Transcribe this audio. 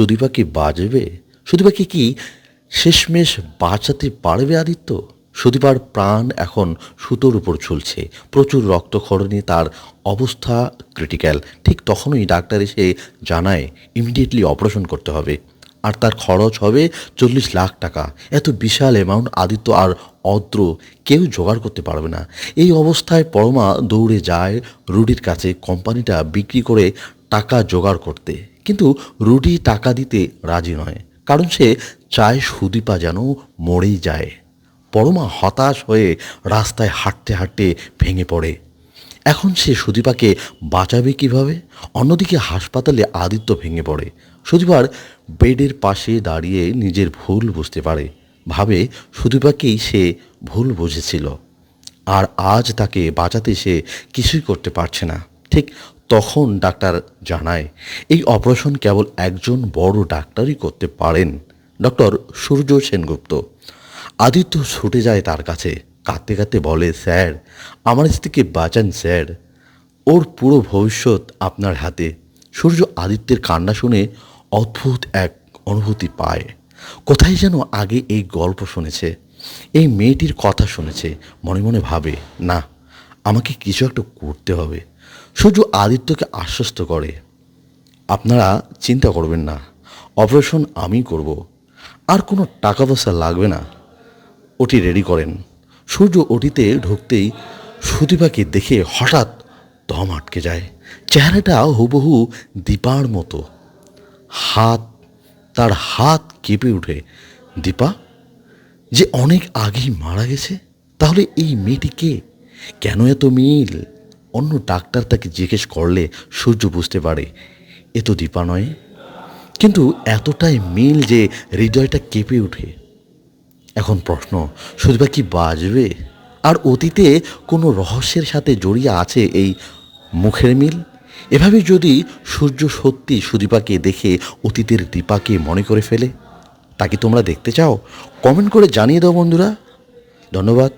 সুদীপা কি বাজবে? সুদীপাকে কি শেষমেশ বাঁচাতে পারবে আদিত্য? সুদীপার প্রাণ এখন সুতোর উপর ঝুলছে। প্রচুর রক্তক্ষরণে তার অবস্থা ক্রিটিক্যাল ঠিক তখনই ডাক্তার এসে জানায় ইমিডিয়েটলি অপারেশন করতে হবে। আর তার খরচ হবে চল্লিশ লাখ টাকা। এত বিশাল অ্যামাউন্ট আদিত্য আর অদ্র কেউ জোগাড় করতে পারবে না। এই অবস্থায় পরমা দৌড়ে যায় রুডির কাছে কোম্পানিটা বিক্রি করে টাকা জোগাড় করতে। কিন্তু রুডি টাকা দিতে রাজি নয়, কারণ সে চায় সুদীপা যেন মরেই যায়। পরমা হতাশ হয়ে রাস্তায় হাঁটতে হাঁটতে ভেঙে পড়ে। এখন সে সুদীপাকে বাঁচাবে কীভাবে? অন্যদিকে হাসপাতালে আদিত্য ভেঙে পড়ে। সুদীপার বেডের পাশে দাঁড়িয়ে নিজের ভুল বুঝতে পারে। ভাবে সুদীপাকেই সে ভুল বুঝেছিল। আর আজ তাকে বাঁচাতে সে কিছুই করতে পারছে না। ঠিক তখন ডাক্তার জানায়, এই অপারেশন কেবল একজন বড় ডাক্তারই করতে পারেন। ডক্টর সূর্য সেনগুপ্ত, আদিত্য ছুটে যায় তার কাছে, কাঁদতে কাঁদতে বলে, স্যার, আমার স্ত্রীকে বাঁচান, স্যার। ওর পুরো ভবিষ্যৎ আপনার হাতে। সূর্য আদিত্যের কান্না শুনে অদ্ভুত এক অনুভূতি পায়। কোথায় যেন আগে এই গল্প শুনেছে, এই মেয়েটির কথা শুনেছে, মনে মনে ভাবে, না, আমাকে কিছু একটা করতে হবে। সূর্য আদিত্যকে আশ্বস্ত করে। আপনারা চিন্তা করবেন না, অপারেশন আমি করব। আর কোনো টাকা পয়সা লাগবে না। ওটি রেডি করেন। সূর্য ওটিতে ঢুকতেই সুদীপাকে দেখে হঠাৎ দম আটকে যায়। চেহারাটা হুবহু দীপার মতো। হাত, তার হাত কেঁপে উঠে দীপা, যে অনেক আগেই মারা গেছে, তাহলে এই মেয়েটি কে? কেন এত মিল? অন্য ডাক্তার তাকে জিজ্ঞেস করলে সূর্য বুঝতে পারে, এ তো দীপা নয়। কিন্তু এতটাই মিল যে হৃদয়টা কেঁপে ওঠে। এখন প্রশ্ন সুদীপা কি বাজবে আর অতীতে কোনো রহস্যের সাথে জড়িয়ে আছে এই মুখের মিল? এভাবে যদি সূর্য সত্যি সুদীপাকে দেখে অতীতের দীপাকে মনে করে ফেলে, তা কি তোমরা দেখতে চাও? কমেন্ট করে জানিয়ে দাও বন্ধুরা। ধন্যবাদ।